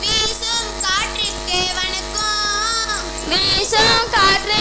வீசும் காற்றுக்கே வணக்கம். வீசும் காற்று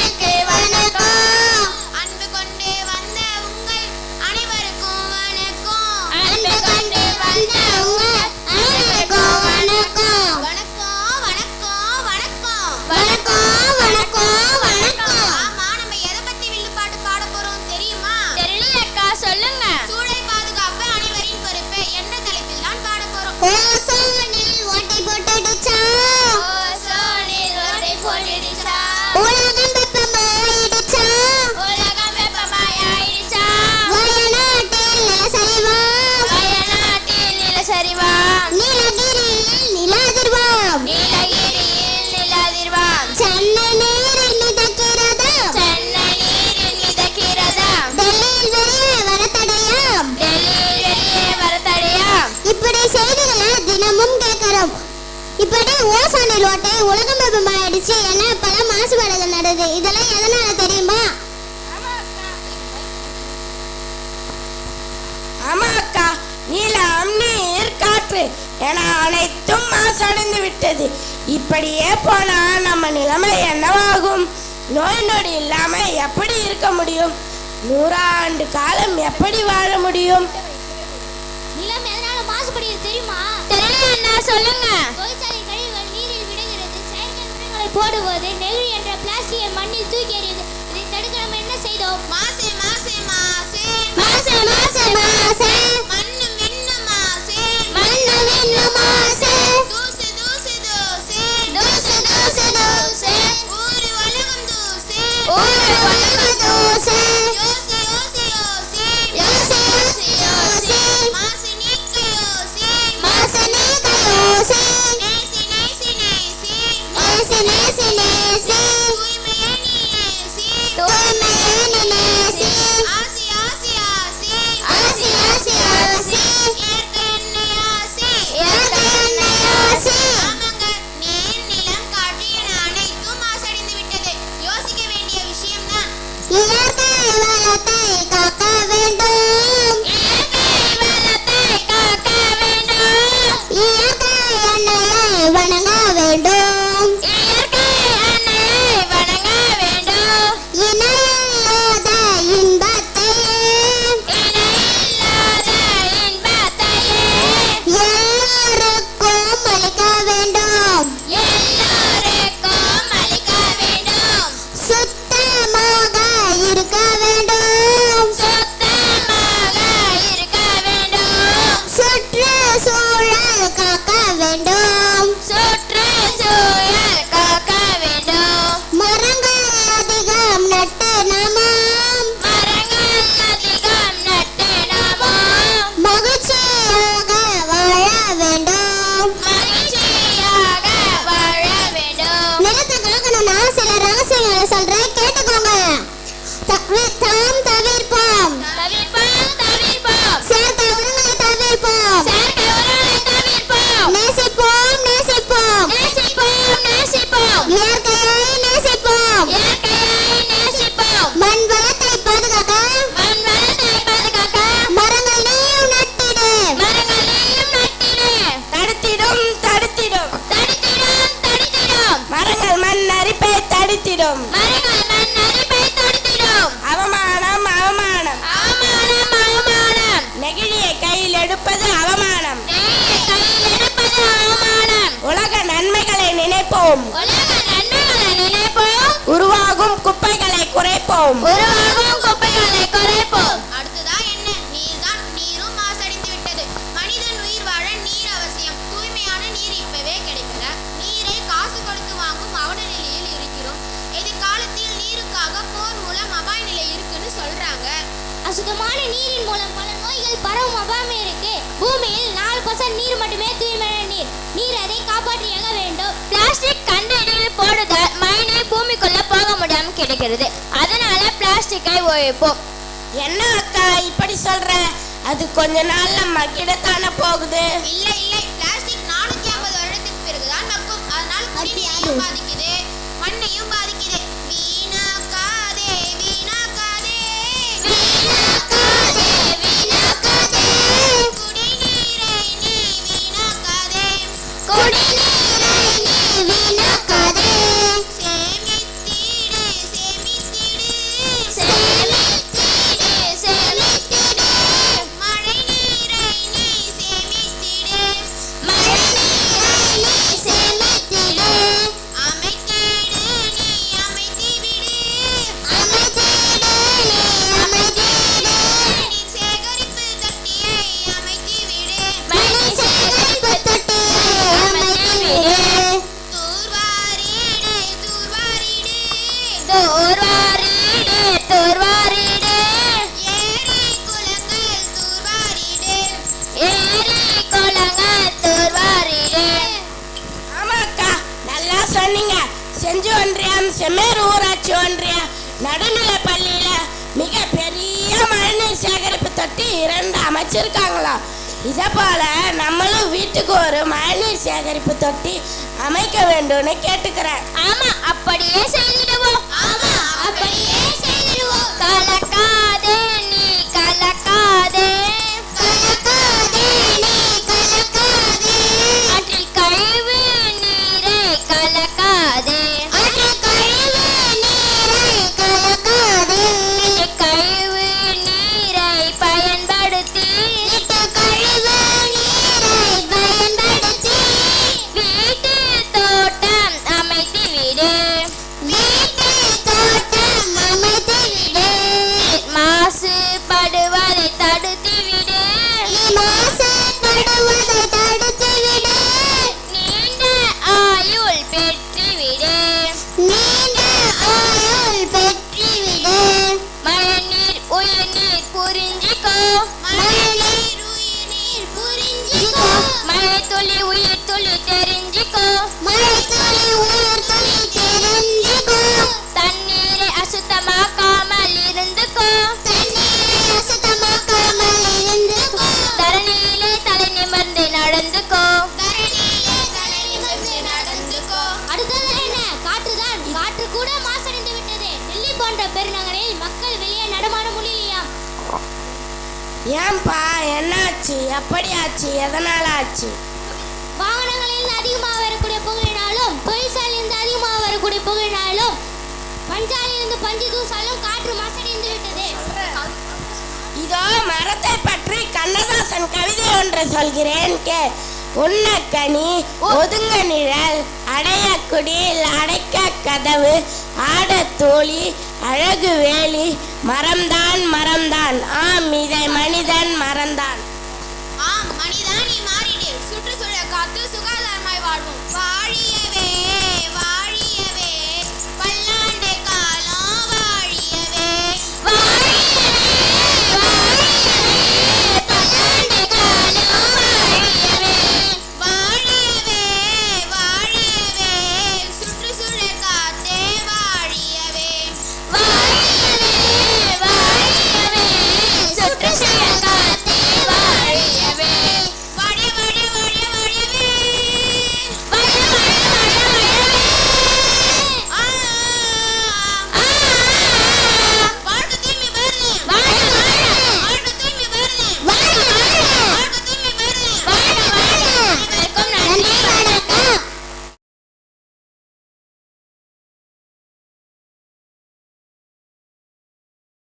இப்படி ஓசோன் ஓட்டை உலகமயமா ஆயிடுச்சு என பல மாசுபாடுகள் நடது இதெல்லாம் எதனால தெரியுமா? ஆமா அக்கா நீளம் நீர் காற்று என அனைத்தும் மாசடைந்து விட்டது. இப்படியே போனா நம்ம நிலைமை என்னவாகும்? நோய் நொடி இல்லாம எப்படி இருக்க முடியும்? நூறாண்டு காலம் எப்படி வாழ முடியும்? சொல்லுங்க. தொழிற்சாலை கழிவுகள் நீரில் விடுகிறது செயற்கை உரங்களை போடுவது. நெல் என்ற பிளாஸ்டிக்கை மண்ணில் தூக்கி எறியது இதை தடுக்க நம்ம என்ன செய்தோம்? மாசே மாசே மாசே. மாசே மாசே மாசே. தொடுத்திடும் அவமானம் அவமானம். நெகிழியை உலக நன்மைகளை நினைப்போம். உருவாகும் குப்பைகளை குறைப்போம். உருவாகும் சுத்தமான நீரின் மூலம் பல நோய்கள் பரவும் அபாமை இருக்கு. பூமியில் நாலு பர்சன்ட் நீர் மட்டுமே தூய்மையான நீர். நீர் அதை காப்பாற்றியாக வேண்டும். பிளாஸ்டிக் கண்ட இடையில் போடுதால் மழைநீர் பூமிக்குள்ள போக முடியாம கிடைக்கிறது. அதனால பிளாஸ்டிக்கை ஒழிப்போம். என்ன அக்கா இப்படி சொல்ற? அது கொஞ்ச நாள்ல மக்கிடத்தானே போகுது. இல்லை இல்லை. பிளாஸ்டிக் நானூத்தி ஐம்பது வருடத்துக்கு பிறகுதான் மக்கும். அதனால் பாதிக்கிறது செம்மேர் ஊராட்சி ஒன்றிய நடுநிலை பள்ளியில மிக பெரிய மழைநீர் சேகரிப்பு தொட்டி இரண்டு அமைச்சிருக்காங்களாம் இதை போல நம்மளும் வீட்டுக்கு ஒரு மழைநீர் சேகரிப்பு தொட்டி அமைக்க வேண்டும்னு கேட்டுக்கிறேன். ஆமா அப்படியே செய்திடுவோம். ஆமா அப்படியே செய்திடுவோம். கலக்காதே நீ கலக்காதே ஏன்பா என்னாச்சு? எப்படி ஆச்சு எதனால ஆச்சு வாகனங்களில் அதிகமாக வரக்கூடிய புகையினாலும் தொழிற்சாலையிலிருந்து அதிகமாக வரக்கூடிய புகையினாலும் பஞ்சாலையிலிருந்து பஞ்சு தூசாலும் காற்று மாசடைந்து விட்டது. இதோ மரத்தை பற்றி கண்ணதாசன் கவிதை ஒன்று சொல்கிறேன் கே. உண்ணக்கனி ஒதுங்க நிழல் அடைய குடில் அடைக்க கதவு ஆடத் தோழி அழகு வேலி மரம்தான் மரம்தான். ஆம் இதை மனிதன் மறந்தான்.